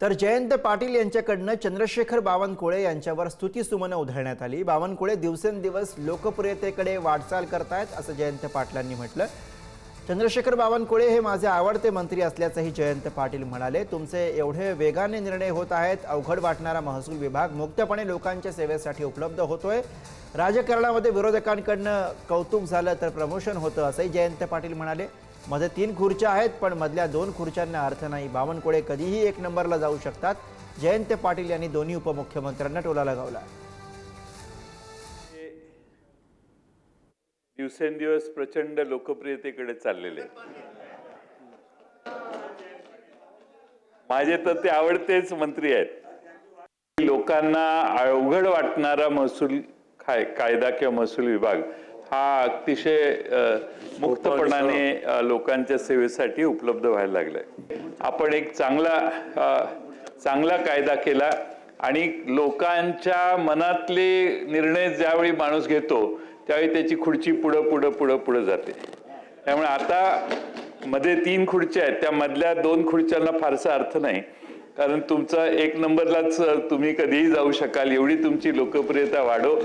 तर जयंत पाटील यांच्याकडनं चंद्रशेखर बावनकुळे यांच्यावर स्तुतीसुमनं उधळण्यात आली. बावनकुळे दिवसेंदिवस लोकप्रियतेकडे वाटचाल करतायत असं जयंत पाटलांनी म्हटलं. चंद्रशेखर बावनकुळे हे माझे आवडते मंत्री असल्याचंही जयंत पाटील म्हणाले. तुमचे एवढे वेगाने निर्णय होत आहेत अवघड वाटणारा महसूल विभाग मुक्तपणे लोकांच्या सेवेसाठी उपलब्ध होतोय. राजकारणामध्ये विरोधकांकडनं कौतुक झालं तर प्रमोशन होतं असंही जयंत पाटील म्हणाले. मध्ये तीन खुर्च्या आहेत पण मधल्या दोन खुर्च्यांना अर्थ नाही. बावनकुळे कधीही एक नंबरला जाऊ शकतात. जयंत पाटील यांनी दोन्ही उपमुख्यमंत्र्यांना टोला लगावला. दिवसेंदिवस प्रचंड लोकप्रियतेकडे चाललेले माझे तर ते आवडतेच मंत्री आहेत. लोकांना अवघड वाटणारा महसूल कायदा किंवा महसूल विभाग हा अतिशय मुक्तपणाने लोकांच्या सेवेसाठी उपलब्ध व्हायला लागलाय. आपण एक चांगला चांगला कायदा केला आणि लोकांच्या मनातले निर्णय ज्यावेळी माणूस घेतो त्यावेळी त्याची खुर्ची पुढं पुढं पुढं पुढं जाते. त्यामुळे आता मध्ये तीन खुर्च्या आहेत. त्या मधल्या दोन खुर्च्यांना फारसा अर्थ नाही. कारण तुमचा एक नंबरलाच तुम्ही कधीही जाऊ शकाल. एवढी तुमची लोकप्रियता वाढो.